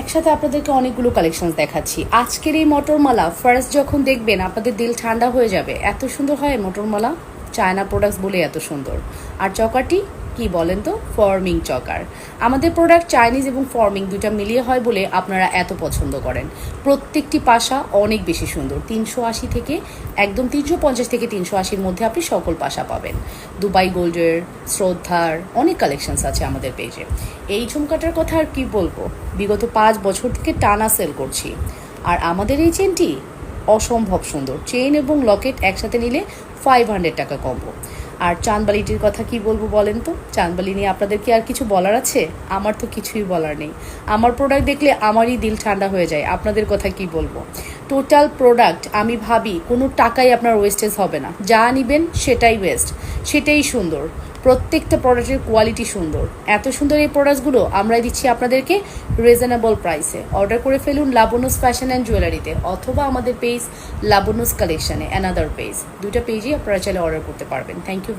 একসাথে আপনাদেরকে অনেকগুলো কালেকশন দেখাচ্ছি। আজকের এই মটরমালা ফার্স্ট যখন দেখবেন আপনাদের দিল ঠান্ডা হয়ে যাবে। এত সুন্দর হয় মটরমালা? চায়না প্রোডাক্টস বলে এত সুন্দর। আর চকাটি কি বলেন তো? ফর্মিং চকার। আমাদের প্রোডাক্ট চাইনিজ এবং ফর্মিং দুটা মিলিয়ে হয় বলে আপনারা এত পছন্দ করেন। প্রত্যেকটি পাশা অনেক বেশি সুন্দর। তিনশো আশি থেকে একদম তিনশো পঞ্চাশ থেকে তিনশো আশির মধ্যে আপনি সকল পাশা পাবেন। দুবাই গোল্ডের, শ্রদ্ধার অনেক কালেকশনস আছে আমাদের পেজে এই ঝুমকাটার কথা আর কি বলব? বিগত পাঁচ বছর থেকে টানা সেল করছি। আর আমাদের এই চেনটি অসম্ভব সুন্দর। চেন এবং লকেট একসাথে নিলে ফাইভ হান্ড্রেড টাকা কমবো আর চাঁদবালিটির কথা কি বলব বলেন তো? চাঁদবালি নিয়ে আপনাদের কি আর কিছু বলার আছে? আমার তো কিছুই বলার নেই। আমার প্রোডাক্ট দেখলে আমারই দিল ঠান্ডা হয়ে যায়। আপনাদের কথা কি বলব? টোটাল প্রোডাক্ট আমি ভাবি, কোনো টাকাই আপনার ওয়েস্টেজ হবে না। যা নিবেন, সেটাই ওয়েস্ট সেটাই সুন্দর। প্রত্যেকটা প্রোডাক্টের কোয়ালিটি সুন্দর। এত সুন্দর এই প্রোডাক্টসগুলো আমরাই দিচ্ছি আপনাদেরকে রিজনেবল প্রাইসে অর্ডার করে ফেলুন লাবনুস ফ্যাশন অ্যান্ড জুয়েলারিতে অথবা আমাদের পেজ লাবনুস কালেকশনে অ্যানাদার পেজ দুটো পেজই আপনারা চাইলে অর্ডার করতে পারবেন। Thank you